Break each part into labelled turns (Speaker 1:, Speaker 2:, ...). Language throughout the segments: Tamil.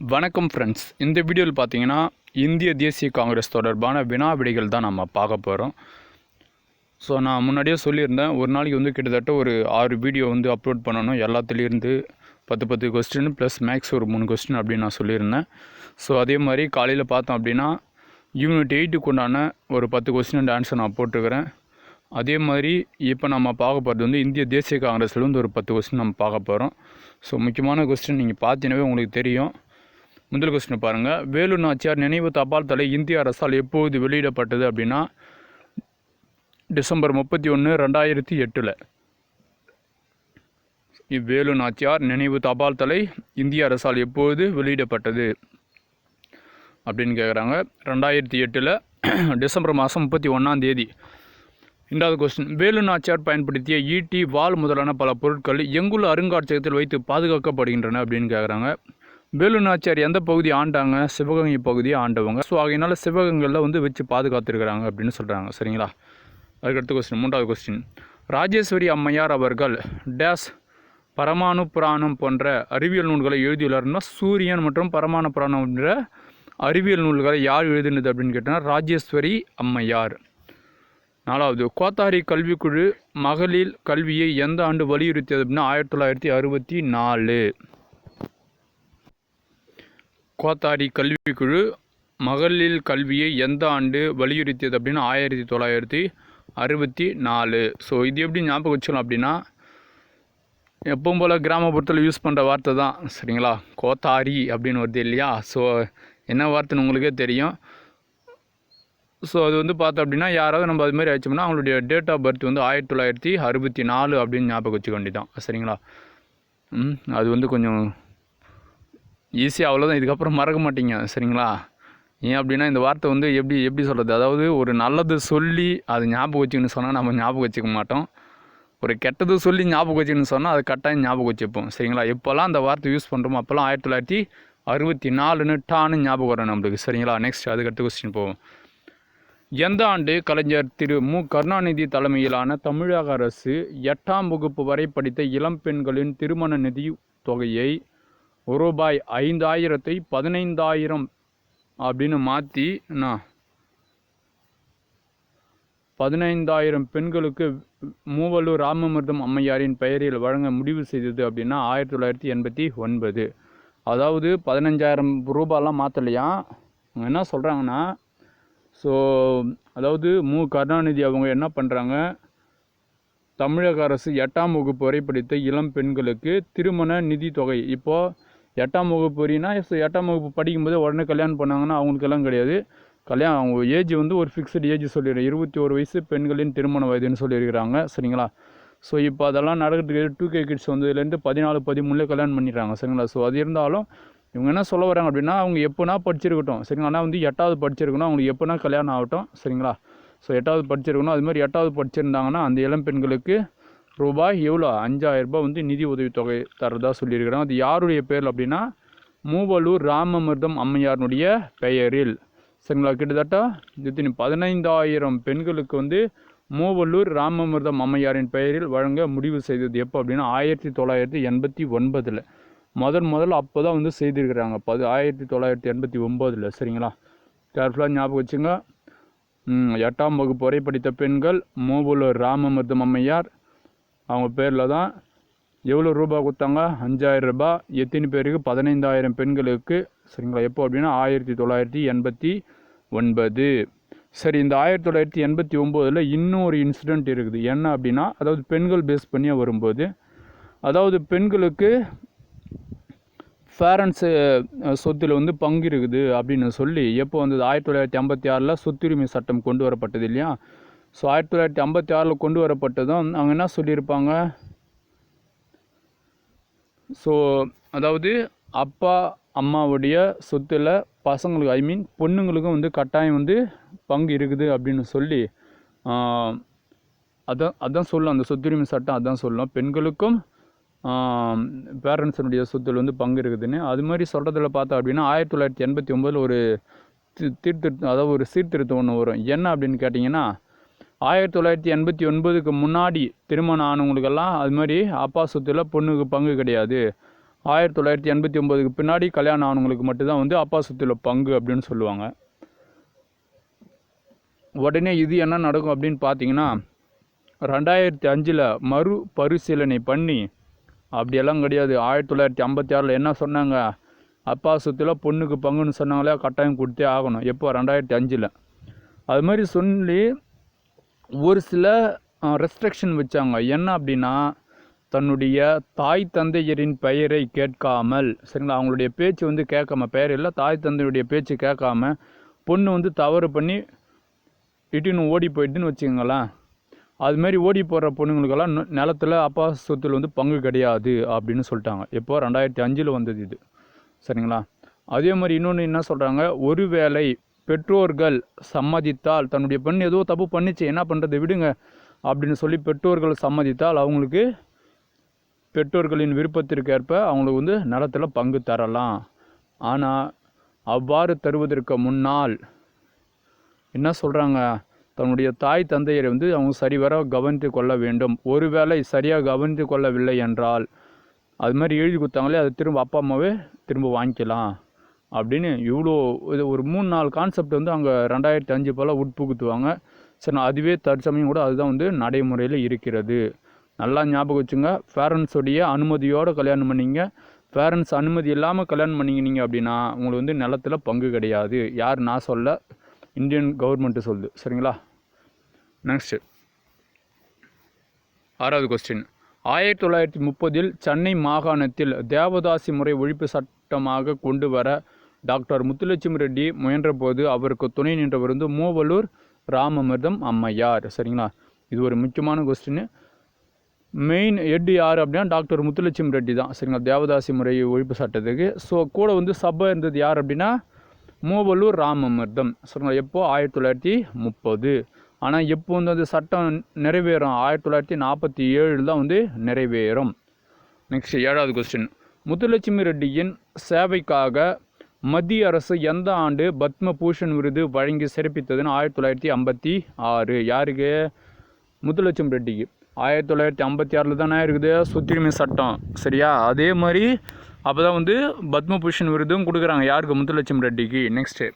Speaker 1: வணக்கம் ஃப்ரெண்ட்ஸ் இந்த வீடியோவில் பார்த்தீங்கன்னா இந்திய தேசிய காங்கிரஸ் தொடர்பான வினா விடைகள் தான் நம்ம பார்க்க போகிறோம் ஸோ நான் முன்னாடியே சொல்லியிருந்தேன் ஒரு நாளைக்கு வந்து கிட்டத்தட்ட ஒரு ஆறு வீடியோ வந்து அப்லோட் பண்ணணும். எல்லாத்துலேருந்து பத்து பத்து கொஸ்டின் ப்ளஸ் மேக்ஸ் ஒரு மூணு கொஸ்டின் அப்படின்னு நான் சொல்லியிருந்தேன். ஸோ அதே மாதிரி காலையில் பார்த்தோம் அப்படின்னா யூனிட் எயிட்டுக்கு உண்டான ஒரு பத்து கொஸ்டின் ஆன்சர் நான் போட்டிருக்கிறேன். அதே மாதிரி இப்போ நம்ம பார்க்க போகிறது வந்து இந்திய தேசிய காங்கிரஸ்லேருந்து ஒரு பத்து கொஸ்டின் நம்ம பார்க்க போகிறோம் ஸோ முக்கியமான கொஸ்டின் நீங்கள் பார்த்தீங்கன்னாவே உங்களுக்கு தெரியும். முதல் கொஸ்டின் பாருங்கள் வேலு நாச்சியார் நினைவு தபால் தலை இந்திய அரசால் எப்போது வெளியிடப்பட்டது அப்படின்னா டிசம்பர் முப்பத்தி ஒன்று ரெண்டாயிரத்தி எட்டில். இவ்வேலு நாச்சியார் நினைவு தபால் தலை இந்திய அரசால் எப்போது வெளியிடப்பட்டது அப்படின்னு கேட்குறாங்க ரெண்டாயிரத்தி எட்டில் டிசம்பர் மாதம் முப்பத்தி ஒன்றாம் தேதி. ரெண்டாவது கொஸ்டின் வேலு நாச்சியார் பயன்படுத்திய ஈட்டி வால் முதலான பல பொருட்கள் எங்குள்ள அருங்காட்சியகத்தில் வைத்து பாதுகாக்கப்படுகின்றன அப்படின்னு கேட்குறாங்க வேலு நாச்சியார் எந்த பகுதி ஆண்டாங்க? சிவகங்கை பகுதியை ஆண்டவங்க. ஸோ ஆகையினால சிவகங்கையில் வந்து வச்சு பாதுகாத்துருக்கிறாங்க அப்படின்னு சொல்கிறாங்க சரிங்களா? அதுக்கடுத்த கொஸ்டின் மூன்றாவது கொஸ்டின் ராஜேஸ்வரி அம்மையார் அவர்கள் டேஸ் பரமாணு புராணம் போன்ற அறிவியல் நூல்களை எழுதியுள்ளார்னா சூரியன் மற்றும் பரமாணு புராணம் என்ற அறிவியல் நூல்களை யார் எழுதினது அப்படின்னு கேட்டால் ராஜேஸ்வரி அம்மையார். நாலாவது கோத்தாரி கல்விக்குழு மகளிர் கல்வியை எந்த ஆண்டு வலியுறுத்தியது அப்படின்னா ஆயிரத்தி தொள்ளாயிரத்தி அறுபத்தி நாலு. கோத்தாரி கல்விக்குழு மகளிர் கல்வியை எந்த ஆண்டு வலியுறுத்தியது அப்படின்னா ஆயிரத்தி தொள்ளாயிரத்தி அறுபத்தி நாலு. ஸோ இது எப்படி ஞாபகம் வச்சுக்கலாம் அப்படின்னா எப்பவும் போல் கிராமப்புறத்தில் யூஸ் பண்ணுற வார்த்தை தான் சரிங்களா? கோத்தாரி அப்படின்னு வருது இல்லையா? ஸோ என்ன வார்த்தைன்னு உங்களுக்கே தெரியும். ஸோ அது வந்து பார்த்தோம் அப்படின்னா யாராவது நம்ம அது மாதிரி ஆயிடுச்சோம்னா அவங்களுடைய டேட் ஆஃப் பர்த் வந்து ஆயிரத்தி தொள்ளாயிரத்தி அறுபத்தி நாலு அப்படின்னு ஞாபகம் வச்சுக்க வேண்டியதான் சரிங்களா? ம் அது வந்து கொஞ்சம் ஈஸியாக அவ்வளோதான் இதுக்கப்புறம் மறக்க மாட்டீங்க சரிங்களா? ஏன் அப்படின்னா இந்த வார்த்தை வந்து எப்படி எப்படி சொல்கிறது அதாவது ஒரு நல்லது சொல்லி அது ஞாபகம் வச்சுக்கணும்னு சொன்னால் நம்ம ஞாபகம் வச்சுக்க மாட்டோம். ஒரு கெட்டது சொல்லி ஞாபகம் வச்சுக்கணும்னு சொன்னால் அது கட்டாயம் ஞாபகம் வச்சுப்போம் சரிங்களா? எப்போல்லாம் அந்த வார்த்தை யூஸ் பண்ணுறோமோ அப்போல்லாம் ஆயிரத்தி தொள்ளாயிரத்தி அறுபத்தி நாலுன்னு டான்னு ஞாபகம் வரும் நம்மளுக்கு சரிங்களா? நெக்ஸ்ட் அதுக்கடுத்து கொஸ்டின் போவோம். எந்த ஆண்டு கலைஞர் திரு மு. கருணாநிதி தலைமையிலான தமிழக அரசு எட்டாம் வகுப்பு வரை படித்த இளம் பெண்களின் திருமண நிதி தொகையை ரூபாய் ஐந்தாயிரத்தை பதினைந்தாயிரம் அப்படின்னு மாற்றி நான் பதினைந்தாயிரம் பெண்களுக்கு மூவலூர் ராமமிர்தம் அம்மையாரின் பெயரில் வழங்க முடிவு செய்தது அப்படின்னா ஆயிரத்தி தொள்ளாயிரத்தி எண்பத்தி ஒன்பது. அதாவது பதினஞ்சாயிரம் ரூபாயெலாம் மாற்றலையா அவங்க என்ன சொல்கிறாங்கன்னா ஸோ அதாவது மு. கருணாநிதி அவங்க என்ன பண்ணுறாங்க தமிழக அரசு எட்டாம் வகுப்பு வரை படித்த இளம் பெண்களுக்கு திருமண நிதி தொகை இப்போது எட்டாம் வகுப்பு வரைனா எட்டாம் வகுப்பு படிக்கும்போதே உடனே கல்யாணம் பண்ணாங்கன்னா அவங்களுக்கெல்லாம் கிடையாது. கல்யாணம் அவங்க ஏஜ் வந்து ஒரு ஃபிக்ஸ்டு ஏஜ் சொல்லிடுறேன் இருபத்தி ஒரு வயசு பெண்களின் திருமண வயதுன்னு சொல்லியிருக்கிறாங்க. சரிங்களா? ஸோ இப்போ அதெல்லாம் நடக்கிறதுக்கு டூ கே கிட்ஸ் வந்ததுலேருந்து பதினாலு பதிமூணுலேயே கல்யாணம் பண்ணிடுறாங்க சரிங்களா? ஸோ அது இருந்தாலும் இவங்க என்ன சொல்ல வராங்க அப்படின்னா அவங்க எப்போனா படிச்சிருக்கட்டும். சரிங்களா? ஆனால் வந்து எட்டாவது படிச்சிருக்கணும். அவங்களுக்கு எப்போனா கல்யாணம் ஆகட்டும். சரிங்களா? ஸோ எட்டாவது படிச்சிருக்கணும். அது மாதிரி எட்டாவது படிச்சிருந்தாங்கன்னா அந்த இளம் பெண்களுக்கு ரூபாய் எவ்வளோ? அஞ்சாயிரரூபா ரூபாய் வந்து நிதி உதவித்தொகை தரதா சொல்லியிருக்கிறாங்க. அது யாருடைய பேரில் அப்படின்னா மூவலூர் ராமமிர்தம் அம்மையாருடைய பெயரில். சரிங்களா? கிட்டத்தட்ட எத்தனை பதினைந்தாயிரம் பெண்களுக்கு வந்து மூவலூர் ராமமிர்தம் அம்மையாரின் பெயரில் வழங்க முடிவு செய்தது எப்போ அப்படின்னா ஆயிரத்தி தொள்ளாயிரத்தி எண்பத்தி ஒன்பதில். முதல் முதல்ல அப்போ தான் வந்து செய்திருக்கிறாங்க. பது ஆயிரத்தி தொள்ளாயிரத்தி எண்பத்தி ஒம்போதில் சரிங்களா? கேர்ஃபுல்லாக ஞாபகம் வச்சுங்க. எட்டாம் வகுப்பு வரை படித்த பெண்கள் மூவலூர் ராமமிர்தம் அம்மையார் அவங்க பேரில் தான் எவ்வளோ ரூபா கொடுத்தாங்க? அஞ்சாயிரம் ரூபாய். எத்தனை பேருக்கு? பதினைந்தாயிரம் பெண்களுக்கு. சரிங்களா? எப்போ அப்படின்னா ஆயிரத்தி தொள்ளாயிரத்தி எண்பத்தி ஒன்பது. சரி இந்த ஆயிரத்தி தொள்ளாயிரத்தி எண்பத்தி ஒம்போதில் இன்னொரு இன்சிடெண்ட் இருக்குது. என்ன அப்படின்னா அதாவது பெண்கள் பேஸ் பண்ணியே வரும்போது அதாவது பெண்களுக்கு பேரண்ட்ஸு சொத்தில் வந்து பங்கு இருக்குது அப்படின்னு சொல்லி எப்போ வந்தது? ஆயிரத்தி தொள்ளாயிரத்தி ஐம்பத்தி ஆறில் சொத்துரிமை சட்டம் கொண்டு வரப்பட்டது இல்லையா? ஸோ ஆயிரத்தி தொள்ளாயிரத்தி ஐம்பத்தி ஆறில் கொண்டு வரப்பட்டதும் அவங்க என்ன சொல்லியிருப்பாங்க? ஸோ அதாவது அப்பா அம்மாவுடைய சொத்தில் பசங்களுக்கு ஐ மீன் பொண்ணுங்களுக்கும் வந்து கட்டாயம் வந்து பங்கு இருக்குது அப்படின்னு சொல்லி அதான் அதான் சொல்லும். அந்த சொத்துரிமை சட்டம் அதான் சொல்லும். பெண்களுக்கும் பேரண்ட்ஸனுடைய சொத்தில் வந்து பங்கு இருக்குதுன்னு. அது மாதிரி சொல்கிறதுல பார்த்தா அப்படின்னா ஆயிரத்தி தொள்ளாயிரத்தி எண்பத்தி ஒம்பதில் ஒரு தி- தீர்த்திருத்தம் அதாவது ஒரு சீர்திருத்தம் ஒன்று வரும். என்ன அப்படின்னு கேட்டிங்கன்னா ஆயிரத்தி தொள்ளாயிரத்தி எண்பத்தி ஒன்பதுக்கு முன்னாடி திருமணம் ஆனவங்களுக்கெல்லாம் அது மாதிரி அப்பா சொத்தில் பொண்ணுக்கு பங்கு கிடையாது. ஆயிரத்தி தொள்ளாயிரத்தி எண்பத்தி ஒம்போதுக்கு பின்னாடி கல்யாணம் ஆனவங்களுக்கு மட்டும்தான் வந்து அப்பா சொத்தில் பங்கு அப்படின்னு சொல்லுவாங்க. உடனே இது என்ன நடக்கும் அப்படின்னு பார்த்தீங்கன்னா ரெண்டாயிரத்தி அஞ்சில் மறு பரிசீலனை பண்ணி அப்படியெல்லாம் கிடையாது. ஆயிரத்தி தொள்ளாயிரத்தி ஐம்பத்தி ஆறில் என்ன சொன்னாங்க? அப்பா சொத்தில் பொண்ணுக்கு பங்குன்னு சொன்னாங்களே கட்டாயம் கொடுத்தே ஆகணும். எப்போ? ரெண்டாயிரத்தி அஞ்சில். அது மாதிரி சொல்லி ஒரு சில ரெஸ்ட்ரிக்ஷன் வச்சாங்க. என்ன அப்படின்னா தன்னுடைய தாய் தந்தையரின் பெயரை கேட்காமல் சரிங்களா? அவங்களுடைய பேச்சு வந்து கேட்காம பெயர் இல்லை தாய் தந்தையுடைய பேச்சு கேட்காம பொண்ணு வந்து தவறு பண்ணி இட்டுன்னு ஓடி போயிட்டுன்னு வச்சுக்கோங்களேன். அது மாதிரி ஓடி போகிற பொண்ணுங்களுக்கெல்லாம் நிலத்தில் நிலத்துல அப்பா சொத்தில் வந்து பங்கு கிடையாது அப்படின்னு சொல்லிட்டாங்க. எப்போ? ரெண்டாயிரத்தி அஞ்சில் வந்தது இது. சரிங்களா? அதே மாதிரி இன்னொன்று என்ன சொல்கிறாங்க ஒருவேளை பெற்றோர்கள் சம்மதித்தால் தன்னுடைய பெண் ஏதோ தப்பு பண்ணிச்சு என்ன பண்ணுறது விடுங்க அப்படின்னு சொல்லி பெற்றோர்கள் சம்மதித்தால் அவங்களுக்கு பெற்றோர்களின் விருப்பத்திற்கு ஏற்ப அவங்களுக்கு வந்து நலத்தில் பங்கு தரலாம். ஆனால் அவ்வாறு தருவதற்கு முன்னால் என்ன சொல்கிறாங்க தன்னுடைய தாய் தந்தையரை வந்து அவங்க சரிவர கவனித்து கொள்ள வேண்டும். ஒருவேளை சரியாக கவனித்து கொள்ளவில்லை என்றால் அது மாதிரி எழுதி கொடுத்தாங்களே அதை திரும்ப அப்பா அம்மாவே திரும்ப வாங்கிக்கலாம். அப்படின்னு இவ்வளோ இது ஒரு மூணு நாலு கான்செப்ட் வந்து அங்கே ரெண்டாயிரத்தி அஞ்சு போல் உட்புகுத்துவாங்க. சரி அதுவே தற்சமயம் கூட அதுதான் வந்து நடைமுறையில் இருக்கிறது. நல்லா ஞாபகம் வச்சுங்க. பேரண்ட்ஸோடைய அனுமதியோடு கல்யாணம் பண்ணிங்க. பேரண்ட்ஸ் அனுமதி இல்லாமல் கல்யாணம் பண்ணிக்கினீங்க அப்படின்னா உங்களுக்கு வந்து நிலத்தில் பங்கு கிடையாது. யார் நான் சொல்ல? இந்தியன் கவர்மெண்ட்டு சொல்லுது. சரிங்களா? நெக்ஸ்ட்டு ஆறாவது கொஸ்டின் ஆயிரத்தி தொள்ளாயிரத்தி முப்பதில் சென்னை மாகாணத்தில் தேவதாசி முறை ஒழிப்பு சட்டமாக கொண்டு வர டாக்டர் முத்துலட்சுமி ரெட்டி முயன்றபோது அவருக்கு துணை நின்றவர் வந்து மூவலூர் ராமமிர்தம் அம்மையார். சரிங்களா? இது ஒரு முக்கியமான கொஸ்டின் மெயின் ஹெட் யார் அப்படின்னா டாக்டர் முத்துலட்சுமி ரெட்டி தான். சரிங்களா? தேவதாசி முறை ஒழிப்பு சட்டத்துக்கு ஸோ கூட வந்து சபை இருந்தது யார் அப்படின்னா மூவலூர் ராமமிர்தம். சரிங்களா? எப்போ? ஆயிரத்தி தொள்ளாயிரத்தி முப்பது. ஆனால் எப்போ வந்து அந்த சட்டம் நிறைவேறும்? ஆயிரத்தி தொள்ளாயிரத்தி நாற்பத்தி ஏழில் தான் வந்து நிறைவேறும். நெக்ஸ்ட் ஏழாவது கொஸ்டின் முத்துலட்சுமி ரெட்டியின் சேவைக்காக மத்திய அரசு எந்த ஆண்டு பத்ம பூஷன் விருது வழங்கி சிறப்பித்ததுன்னு ஆயிரத்தி தொள்ளாயிரத்தி ஐம்பத்தி ஆறு? யாருக்கு? முத்துலட்சுமி ரெட்டிக்கு. ஆயிரத்தி தொள்ளாயிரத்தி ஐம்பத்தி ஆறில் தானே இருக்குது சொத்துரிமை சட்டம் சரியா? அதே மாதிரி அப்போ தான் வந்து பத்மபூஷன் விருதும் கொடுக்குறாங்க. யாருக்கு? முத்துலட்சுமி ரெட்டிக்கு. நெக்ஸ்ட்டு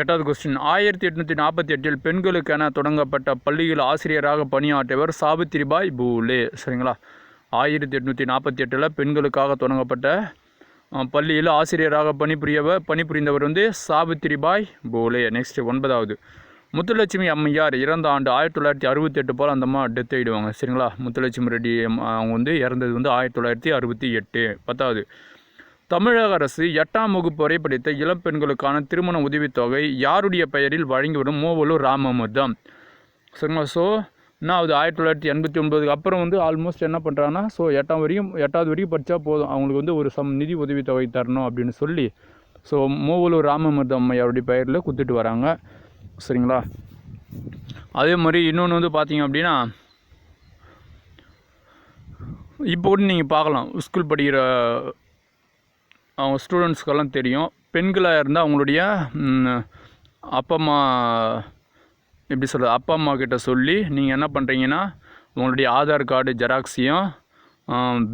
Speaker 1: எட்டாவது கொஸ்டின் ஆயிரத்தி எட்நூற்றி நாற்பத்தி எட்டில் பெண்களுக்கென தொடங்கப்பட்ட பள்ளியில் ஆசிரியராக பணியாற்றியவர் சாவித்திரிபாய் பூலே சரிங்களா? ஆயிரத்தி எட்நூற்றி நாற்பத்தி எட்டில் பெண்களுக்காக தொடங்கப்பட்ட பள்ளியில் ஆசிரியராக பணிபுரியவர் பணிபுரிந்தவர் வந்து சாவித்திரிபாய் போலே. நெக்ஸ்ட் ஒன்பதாவது. முத்துலட்சுமி அம்மையார் இறந்த ஆண்டு ஆயிரத்தி தொள்ளாயிரத்தி அறுபத்தெட்டு போல் அந்த அம்மா டெத் ஆகிடுவாங்க சரிங்களா? முத்துலட்சுமி ரெட்டி அவங்க வந்து இறந்தது வந்து ஆயிரத்தி தொள்ளாயிரத்தி அறுபத்தி எட்டு. பத்தாவது. தமிழக அரசு எட்டாம் வகுப்பு வரை படித்த இளம் பெண்களுக்கான திருமண உதவித்தொகை யாருடைய பெயரில் வழங்கி வரும் மூவலூர் ராமமுதம் சரிங்களா? ஸோ என்னாவது ஆயிரத்தி தொள்ளாயிரத்தி எண்பத்தி ஒன்பதுக்கு அப்புறம் வந்து ஆல்மோஸ்ட் என்ன பண்ணுறாங்கன்னா ஸோ எட்டாம் வரையும் எட்டாவது வரைக்கும் படித்தா போதும். அவங்களுக்கு வந்து ஒரு சம் நிதி உதவி தொகை தரணும் அப்படின்னு சொல்லி ஸோ மூவலூர் ராமமிருதம் அம்மையாருடைய பெயரில் கொடுத்துட்டு வராங்க. சரிங்களா? அதே மாதிரி இன்னொன்று வந்து பார்த்தீங்க அப்படின்னா இப்போ கூட நீங்கள் பார்க்கலாம். ஸ்கூல் படிக்கிற அவங்க ஸ்டூடெண்ட்ஸ்க்கெல்லாம் தெரியும். பெண்களாக இருந்தால் அவங்களுடைய அப்பா அம்மா எப்படி சொல்கிறது அப்பா அம்மா கிட்ட சொல்லி நீங்கள் என்ன பண்ணுறீங்கன்னா உங்களுடைய ஆதார் கார்டு ஜெராக்ஸையும்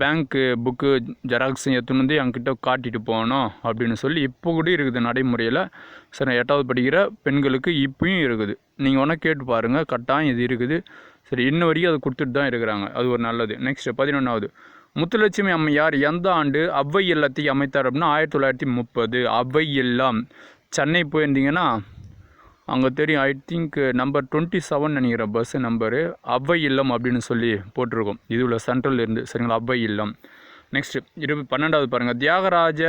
Speaker 1: பேங்க்கு புக்கு ஜெராக்ஸையும் எடுத்துன்னு வந்து என்கிட்ட காட்டிட்டு போகணும் அப்படின்னு சொல்லி இப்போ கூட இருக்குது நடைமுறையில். சரி எட்டாவது படிக்கிற பெண்களுக்கு இப்பயும் இருக்குது. நீங்கள் வேணால் கேட்டு பாருங்கள் கட்டாயம் இது இருக்குது. சரி இன்ன வரைக்கும் அது கொடுத்துட்டு தான் இருக்கிறாங்க. அது ஒரு நல்லது. நெக்ஸ்ட் பதினொன்றாவது முத்துலட்சுமி அம்மையார் எந்த ஆண்டு அவ்வை இல்லத்தை அமைத்தார் அப்படின்னா ஆயிரத்தி தொள்ளாயிரத்தி முப்பது. அவ்வை இல்லம். சென்னை போயிருந்தீங்கன்னா அங்கே தெரியும் I think number twenty seven நினைக்கிற பஸ் நம்பரு அவ்வை இல்லம் அப்படின்னு சொல்லி போட்டிருக்கோம். இது உள்ள சென்ட்ரல் இருந்து சரிங்களா? அவ்வை இல்லம். நெக்ஸ்ட் இரு பன்னெண்டாவது பாருங்கள் தியாகராஜ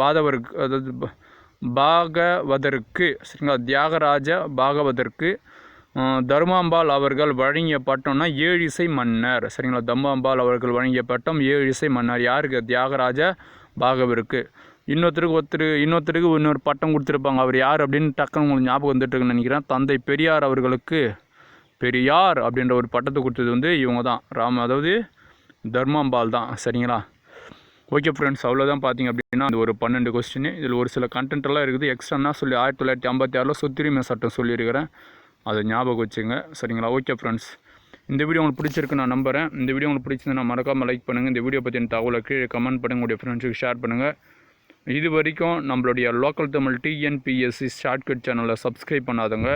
Speaker 1: பாதவருக்கு அதாவது பாகவதற்கு சரிங்களா? தியாகராஜ பாகவதற்கு தர்மாம்பால் தர்மாம்பாள் அவர்கள் வழங்கிய பட்டம்னா ஏழு இசை மன்னர் சரிங்களா? தர்மாம்பாள் அவர்கள் வழங்கிய பட்டம் ஏழு இசை மன்னர். யாருக்கு? தியாகராஜ பாகவருக்கு. இன்னொருத்தருக்கு ஒருத்தர் இன்னொருத்தருக்கு இன்னொரு பட்டம் கொடுத்துருப்பாங்க. அவர் யார் அப்படின்னு டக்குன்னு உங்களுக்கு ஞாபகம் வந்துட்டுருக்குன்னு நினைக்கிறேன். தந்தை பெரியார் அவர்களுக்கு பெரியார் அப்படின்ற ஒரு பட்டத்தை கொடுத்தது வந்து இவங்க தான். ராம அதாவது தர்மாம்பால் தான். சரிங்களா? ஓகே ஃப்ரெண்ட்ஸ் அவ்வளோதான் பார்த்தீங்க அப்படின்னா அது ஒரு பன்னெண்டு கொஸ்டின் இதில் ஒரு சில content இருக்குது. எக்ஸ்ட்ரானா சொல்லி ஆயிரத்தி தொள்ளாயிரத்தி ஐம்பத்தி ஆறில் சொத்துரிமை சட்டம் சொல்லியிருக்கிறேன். அதை ஞாபகம் வச்சுங்க. சரிங்களா? ஓகே ஃப்ரெண்ட்ஸ் இந்த வீடியோ உங்களுக்கு பிடிச்சிருக்கு நான் நம்புகிறேன் இந்த வீடியோ உங்களுக்கு பிடிச்சிருந்தா மறக்காமல் லைக் பண்ணுங்கள் இந்த வீடியோ பற்றின தகவலை கீழே கமெண்ட் பண்ணுங்கள் உங்களுடைய ஃப்ரெண்ட்ஸுக்கு ஷேர் பண்ணுங்கள் இது வரைக்கும் நம்மளுடைய லோக்கல் தமிழ் டிஎன்பிஎஸ்சி ஷார்ட்கட் சேனலை சப்ஸ்கிரைப் பண்ணாதவங்க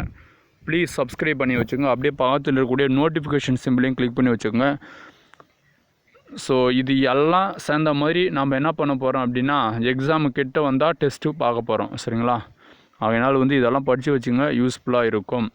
Speaker 1: ப்ளீஸ் சப்ஸ்கிரைப் பண்ணி வச்சுக்கோங்க. அப்படியே பக்கத்தில் இருக்கக்கூடிய நோட்டிஃபிகேஷன் சிம்பிளையும் கிளிக் பண்ணி வச்சுக்கோங்க. ஸோ இது எல்லாம் சேர்ந்த மாதிரி நம்ம என்ன பண்ண போகிறோம் அப்படின்னா எக்ஸாமு கிட்ட வந்தால் டெஸ்ட்டு பார்க்க போகிறோம் சரிங்களா? அதனால் வந்து இதெல்லாம் படித்து வச்சுங்க யூஸ்ஃபுல்லாக இருக்கும்.